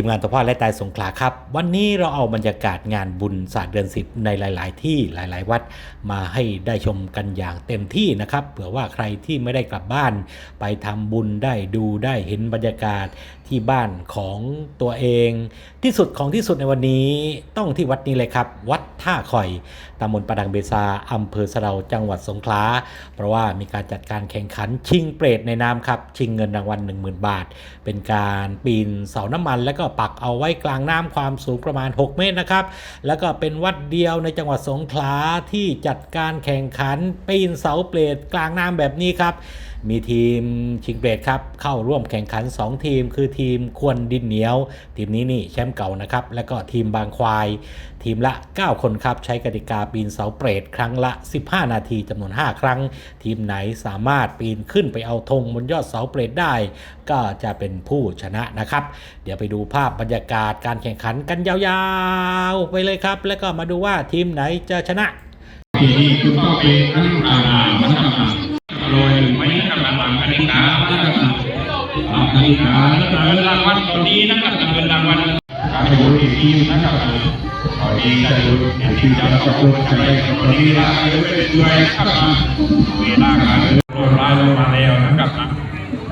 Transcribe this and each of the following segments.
ทีมงานตะพ่อและตายสงขลาครับ วันนี้เราเอาบรรยากาศงานบุญศาสตร์เดือนสิบในหลาย ๆ ที่หลาย ๆ วัดมาให้ได้ชมกันอย่างเต็มที่นะครับเผื่อว่าใครที่ไม่ได้กลับบ้าน ไปทำบุญได้ดูได้เห็นบรรยากาศ ที่บ้านของตัวเอง ที่สุดของที่สุดในวันนี้ต้องที่วัดนี้เลยครับ วัดท่าคอยตำบลประดังเบซาอำเภอสะเดาจังหวัดสงขลาเพราะว่ามีการจัดการแข่งขันชิงเปรตในน้ำครับ ชิงเงินรางวัล10,000 บาท เป็นการปีนเสาน้ำมัน แล้วก็ปักเอาไว้กลางน้ำความสูงประมาณ 6 เมตรนะครับ แล้วก็เป็นวัดเดียวในจังหวัดสงขลาที่จัดการแข่งขันปีนเสาเปรตกลางน้ำแบบนี้ครับมีทีมชิงเปรตครับเข้าร่วมแข่งขัน 2 ทีม คือทีมควนดินเหนียว ทีมนี้นี่แชมป์เก่านะครับ แล้วก็ทีมบางควาย ทีมละ 9 คนครับ ใช้กติกาปีนเสาเปรตครั้งละ 15 นาทีจำนวน 5 ครั้ง ทีมไหนสามารถปีนขึ้นไปเอาธงบนยอดเสาเปรตได้ ก็จะเป็นผู้ชนะนะครับ เดี๋ยวไปดูภาพบรรยากาศการแข่งขันกันยาวๆ ไปเลยครับ แล้วก็มาดูว่าทีมไหนจะชนะทีนี้คือก็เป็นทั้งอาณามันกับโรยหรือไม่ บหลังคณิกานะครับหลังคณิกาแล้วก็เงินรางวัลตอนนี้นะครับเงินรางวัลการดูทีมนะครับตอนนี้จะดูทีมจะประกวดจะได้ตอนนี้ละด้วยครับเวลาการโรยลาลงมาแล้วนะครับ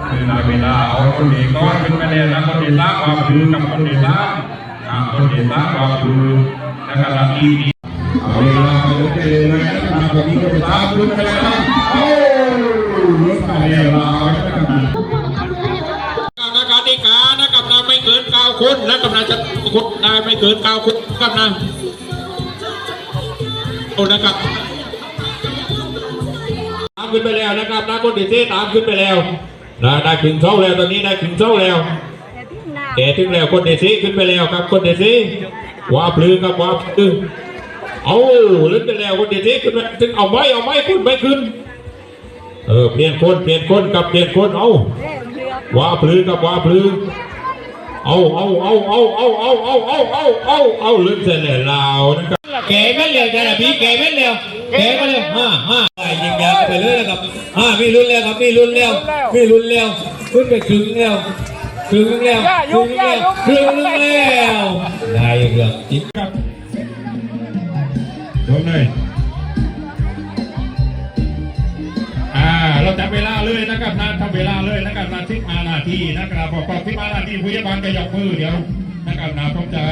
คือเวลาเอาคนเด็กก็เป็นไปแล้วนะคนเด็กละความคือกับคนเด็กละคนเด็กละความคือนะครับทีนี้เอาเวลาไปเลยนะครับตอนนี้ก็ไปตามลุ้นไปแล้วครับโอ้ลุ้นไปแล้วเรานะครับ นักการดีกานะครับนายไม่เกินเก้าคนและกำนันจะคนนายไม่เกินเก้าคนกำนันโอ้นะครับตามขึ้นไปแล้วนะครับนักคนดีเซตามขึ้นไปแล้วนะได้ถึงเท่าแล้วตอนนี้ได้ถึงเท่าแล้วแต่ถึงแล้วคนเดซีขึ้นไปแล้วครับคนเดซีว่าพลือครับว่าพลือเอาเล่นไปแล้วคนเดซีขึ้นไปถึงเอาไม้เอาไม้ขึ้นไม่ขึ้น เออเปลี่ยนคนเปลี่ยนคนกับเปลี่ยนคนเอาว่าพลือกับว่าพลือเอาเอาเอาเอาเอาเอาเอาเอาเอาเอาเอาลืมเสร็จแล้วลาวนะครับแกไม่เร็วจ้ะพี่แกไม่เร็วแกไม่เร็วห้าห้ายิงยาไปเลยนะครับห้ามีรุ่นแล้วครับมีรุ่นแล้วมีรุ่นแล้วขึ้นไปครึ่งแล้วครึ่งแล้วครึ่งแล้วครึ่งแล้วได้เรื่องจริงครับโดนเลย เราเวลาเลยนะครับนะทำเวลาเลยนะครับนะทิศมานาทีนะครับพอพอทิศมานาทีผู้ใหญ่บ้านก็ยกมือเดี๋ยวนะครับนะผมจะ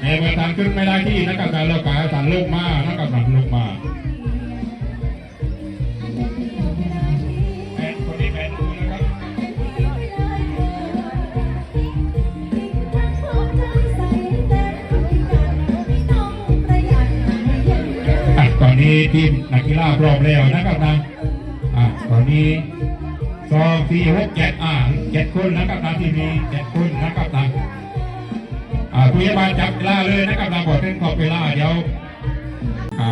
ในเมื่อทางขึ้นไม่ได้ที่นะครับนะเราก็สั่นลงมานะครับนะลงมาตอนนี้ทีมนักกีฬาพร้อมแล้วนะครับนะ นี้สองสี่หกเจ็ดอ่าเจ็ดคนนะครับนะทีมีเจ็ดคนนะครับนะอ่าผู้ใหญ่บ้านจับเวลาเลยนะครับนะบอกเส้นขอบเวลาเดี๋ยวอ่า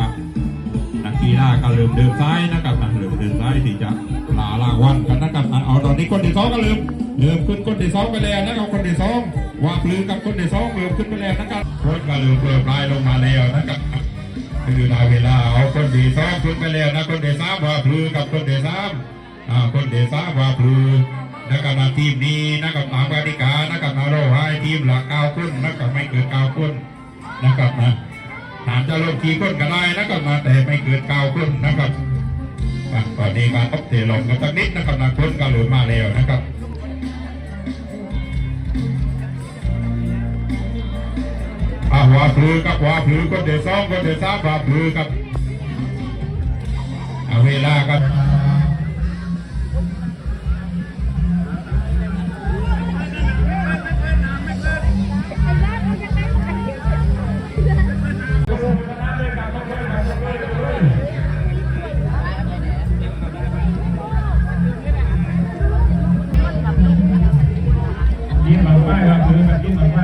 นักกีฬาก็เริ่มเดินซ้ายนะครับนะเริ่มเดินซ้ายที่จะลาลางวันกันนะครับนะเอาตอนนี้คนที่สองก็เริ่มเริ่มขึ้นคนที่สองไปแล้วนะครับคนที่สองว่าปลือกับคนที่สองเริ่มขึ้นไปแล้วนะครับคนก็เริ่มเริ่มปลายลงมาแล้วนะครับ คือได้เวลาเอาคนดีสามขึ้นไปแล้วนะคนเดสามว่าพลือกับคนเดสามอ่าคนเดสามว่าพลือนะครับนะทีมนี้นะครับตามกติกานะครับนะเราให้ทีมหละเก้าคนนะครับไม่เกินเก้าคนนะครับนะถามจะลงกี่คนก็ได้นะครับนะแต่ไม่เกินเก้าคนนะครับอะตอนนี้การทบเทลงกันสักนิดนะครับนะคนก็หลือมาแล้วนะครับ อ่าวปลือกับวปลือก็เดือดซ้องก็เดือดซ้ำหัวปลือกับเอาเวลากับยิ้มหน่ไหมครับหรือยิ้มหนไหม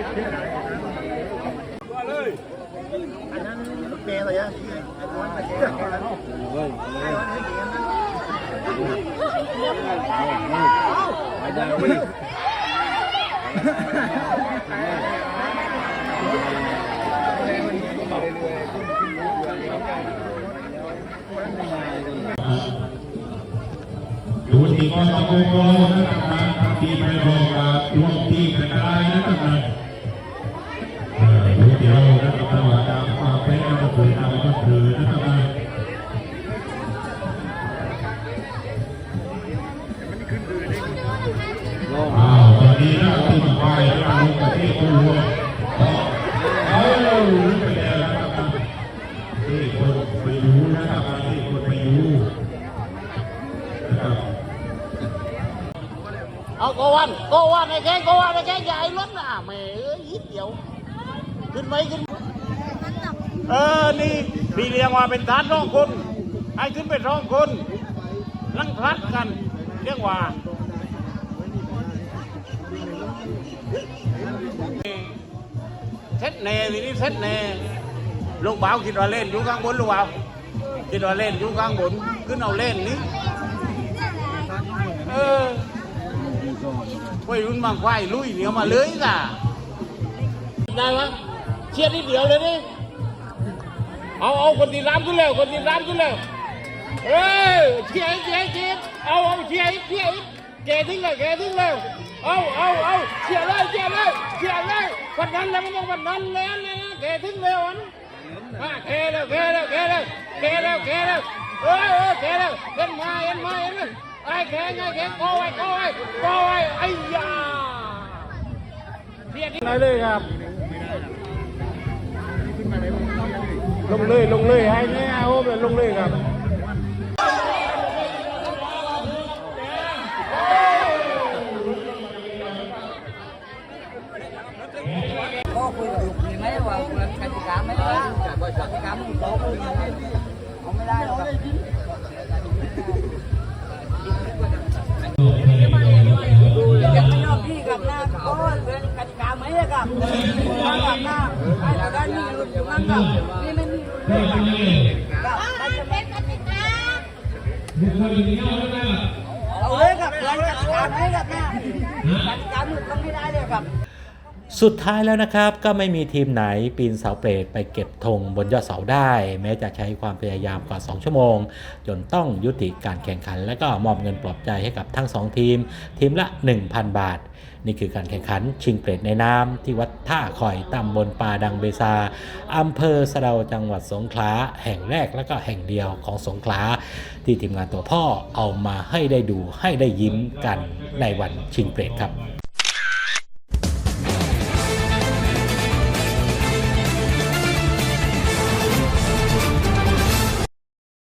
รู้ไม่รู้ช่วยว่าดูที่กสกโกนะครับที่ไปบอก เอาโกวันโกวันไอ้แกโกวันไอ้แกใหญ่รถน่ะแม่เอ้ยยิดเดียว ขึ้นไหมขึ้น เออ นี่พี่เลี้ยงว่าเป็นทานร้องคน ให้ขึ้นไปร้องคน ลังพลัดกัน เรียกว่าเซ็ตแน่ทีนี้เซ็ตแน่ลูกบ่าวคิดว่าเล่นอยู่ข้างบนลูกบ่าวคิดว่าเล่นอยู่ข้างบนขึ้นเอาเล่นนี่เออ วัยรุ่นบางควายลุยเหนียวมาเลยล่ะได้ไหมเชียร์นิดเดียวเลยนี่เอาเอาคนที่รามขึ้นแล้วคนที่รามขึ้นแล้วเอ้ยเชียร์เชียร์ ไอ้แข้งไอ้แข้งโอ้ยวันอะแกแล้วแกแล้วแกแล้วแกแล้วแกแล้วเอ้ยโอ้ยาเอ็นมาเอ็นมาไอ้ยาเรียกไเลยครับลงเลยลงเลยให้แน่โอ้ยลงเลยครับ รุ่นนั่งกับนี่ไม่มีรุ่นกับใครจะเป็นกติกาเอาเลยครับเอนกติกาไหมครับหน้ากติกาหลุดต้องไม่ได้เลยครับ สุดท้ายแล้วนะครับก็ไม่มีทีมไหนปีนเสาเปรตไปเก็บธงบนยอดเสาได้ แม้จะใช้ความพยายามกว่า 2 ชั่วโมง จนต้องยุติการแข่งขัน และก็มอบเงินปลอบใจให้กับทั้ง 2 ทีม ทีมละ 1,000 บาท นี่คือการแข่งขันชิงเปรตในน้ำที่วัดท่าคอยตำบลปาดังเบซาอำเภอสะเดาจังหวัดสงขลาแห่งแรกและก็แห่งเดียวของสงขลาที่ทีมงานตัวพ่อเอามาให้ได้ดูให้ได้ยิ้มกันในวันชิงเปรตครับ